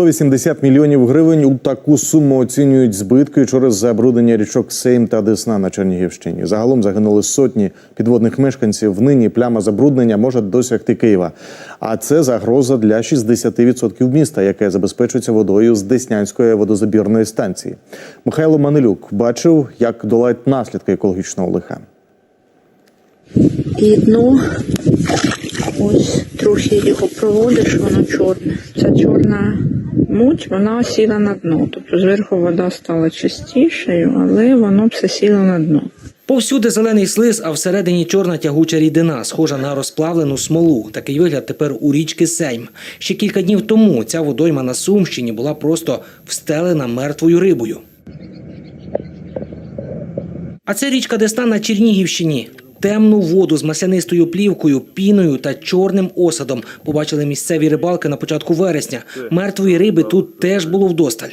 180 мільйонів гривень у таку суму оцінюють збитки через забруднення річок Сейм та Десна на Чернігівщині. Загалом загинули сотні підводних мешканців. Нині пляма забруднення може досягти Києва. А це загроза для 60% міста, яке забезпечується водою з Деснянської водозабірної станції. Михайло Манилюк бачив, як долають наслідки екологічного лиха. І дно, ось трохи його проводиш, воно чорне. Ця чорна муть, вона сіла на дно. Тобто зверху вода стала чистішою, але воно все сіло на дно. Повсюди зелений слиз, а всередині чорна тягуча рідина, схожа на розплавлену смолу. Такий вигляд тепер у річки Сейм. Ще кілька днів тому ця водойма на Сумщині була просто встелена мертвою рибою. А це річка Десна на Чернігівщині. Темну воду з маслянистою плівкою, піною та чорним осадом побачили місцеві рибалки на початку вересня. Мертвої риби тут теж було вдосталь.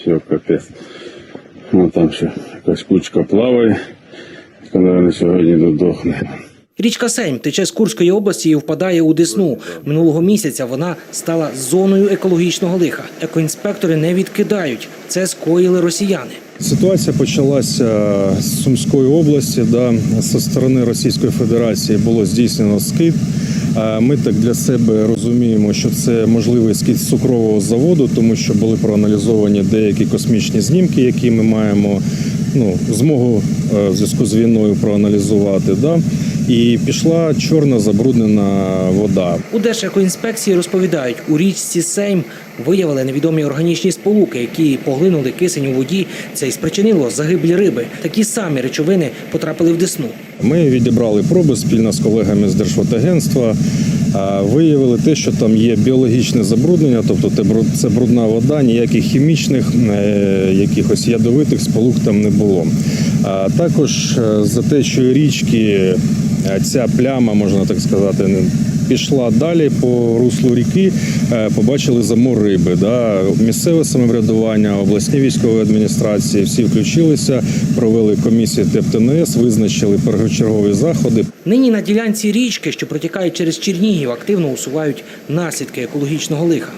Все, капець. Ну там ще якась кучка плаває, яка, мабуть, сьогодні додохне. Річка Сейм тече з Курської області і впадає у Десну. Минулого місяця вона стала зоною екологічного лиха. Екоінспектори не відкидають. Це скоїли росіяни. Ситуація почалася з Сумської області. Да, зі сторони Російської Федерації було здійснено скид. Ми так для себе розуміємо, що це можливий скид з цукрового заводу, тому що були проаналізовані деякі космічні знімки, які ми маємо ну, змогу е, в зв'язку з війною проаналізувати. Да. І пішла чорна забруднена вода. У Держекоінспекції розповідають, у річці Сейм виявили невідомі органічні сполуки, які поглинули кисень у воді. Це й спричинило загиблі риби. Такі самі речовини потрапили в Десну. Ми відібрали проби спільно з колегами з Держводагентства. Виявили те, що там є біологічне забруднення, тобто це бруд- брудна вода, ніяких хімічних, е, якихось ядовитих сполук там не було. А також е, за те, що річки е, ця пляма, можна так сказати, пішла далі по руслу ріки, е, побачили замор риби. Да. Місцеве самоврядування, обласні військові адміністрації всі включилися, провели комісії ТЕП-ТНС, визначили першочергові заходи. Нині на ділянці річки, що протікає через Чернігів, активно усувають наслідки екологічного лиха.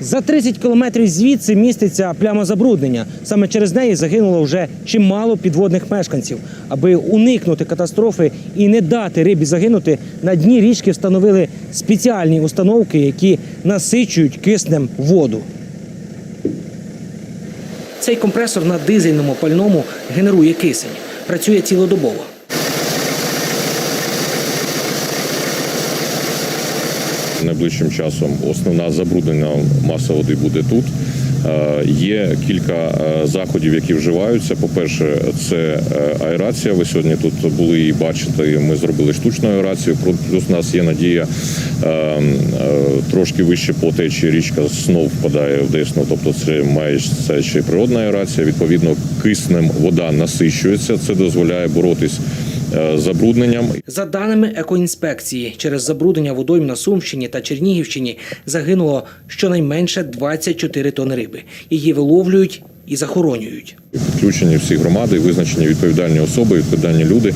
За 30 кілометрів звідси міститься пляма забруднення. Саме через неї загинуло вже чимало підводних мешканців. Аби уникнути катастрофи і не дати рибі загинути, на дні річки встановили спеціальні установки, які насичують киснем воду. Цей компресор на дизельному пальному генерує кисень. Працює цілодобово. Найближчим часом основна забруднена маса води буде тут. Е, Є кілька е, заходів, які вживаються. По-перше, це е, аерація. Ви сьогодні тут були і бачите. Ми зробили штучну аерацію. Плюс у нас є надія трошки вище по течії річка знов впадає в Десну. Тобто це має це ще природна аерація. Відповідно, киснем вода насищується. Це дозволяє боротись забрудненням. За даними екоінспекції, через забруднення водойм на Сумщині та Чернігівщині загинуло щонайменше 24 тони риби. Її виловлюють і захоронюють. Включені всі громади, визначені відповідальні особи, відповідальні люди,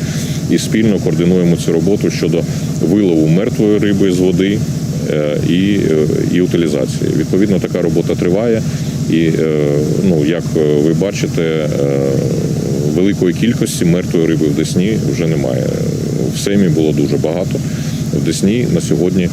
і спільно координуємо цю роботу щодо вилову мертвої риби з води е, і, е, і утилізації. Відповідно, така робота триває. І е, ну, як е, ви бачите, е, великої кількості мертвої риби в Десні вже немає. В Сеймі було дуже багато. В Десні на сьогодні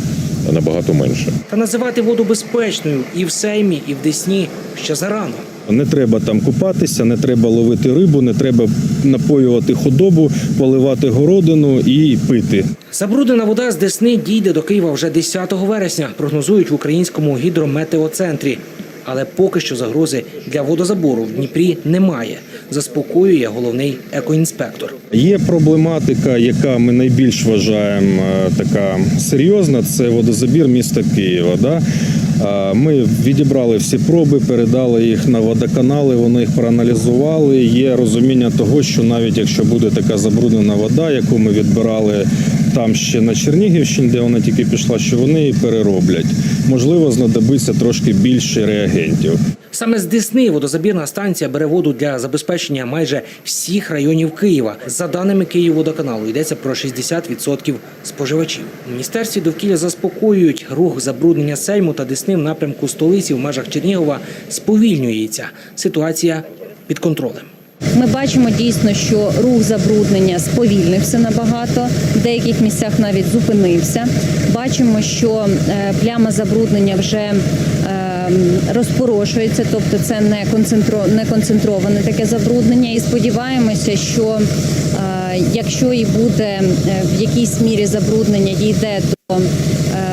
набагато менше. Та називати воду безпечною і в Сеймі, і в Десні ще зарано. Не треба там купатися, не треба ловити рибу, не треба напоювати худобу, поливати городину і пити. Забруднена вода з Десни дійде до Києва вже 10 вересня, прогнозують в українському гідрометеоцентрі. Але поки що загрози для водозабору в Дніпрі немає, заспокоює головний екоінспектор. Є проблематика, яка ми найбільш вважаємо е, така серйозна. Це водозабір міста Києва. Да? Ми відібрали всі проби, передали їх на водоканали. Вони їх проаналізували. Є розуміння того, що навіть якщо буде така забруднена вода, яку ми відбирали там ще на Чернігівщині, де вона тільки пішла, що вони її перероблять. можливо знадобиться трошки більше реагентів. Саме з Десни водозабірна станція бере воду для забезпечення майже всіх районів Києва. За даними Київводоканалу, йдеться про 60% споживачів. У міністерстві довкілля заспокоюють рух забруднення Сейму та Десни в напрямку столиці в межах Чернігова сповільнюється. Ситуація під контролем. Ми бачимо дійсно, що рух забруднення сповільнився набагато, в деяких місцях навіть зупинився. Бачимо, що е, пляма забруднення вже е, розпорошується, тобто це не не концентроване таке забруднення. І сподіваємося, що е, якщо і буде в якійсь мірі забруднення дійде до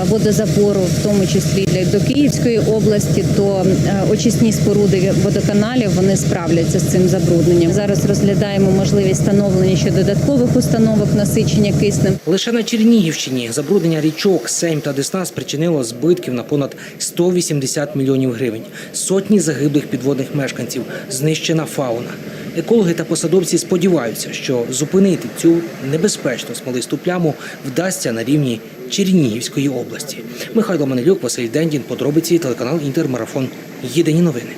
водозабору, в тому числі для до Київської області, то е, очисні споруди водоканалів вони справляться з цим забрудненням. Зараз розглядаємо можливість встановлення ще додаткових установок насичення киснем. Лише на Чернігівщині забруднення річок Сейм та Десна спричинило збитків на понад 180 мільйонів гривень. Сотні загиблих підводних мешканців, знищена фауна. Екологи та посадовці сподіваються, що зупинити цю небезпечну смолисту пляму вдасться на рівні Чернігівської області. Михайло Манелюк, Василь Дендін, подробиці телеканал Інтермарафон. Єдині новини.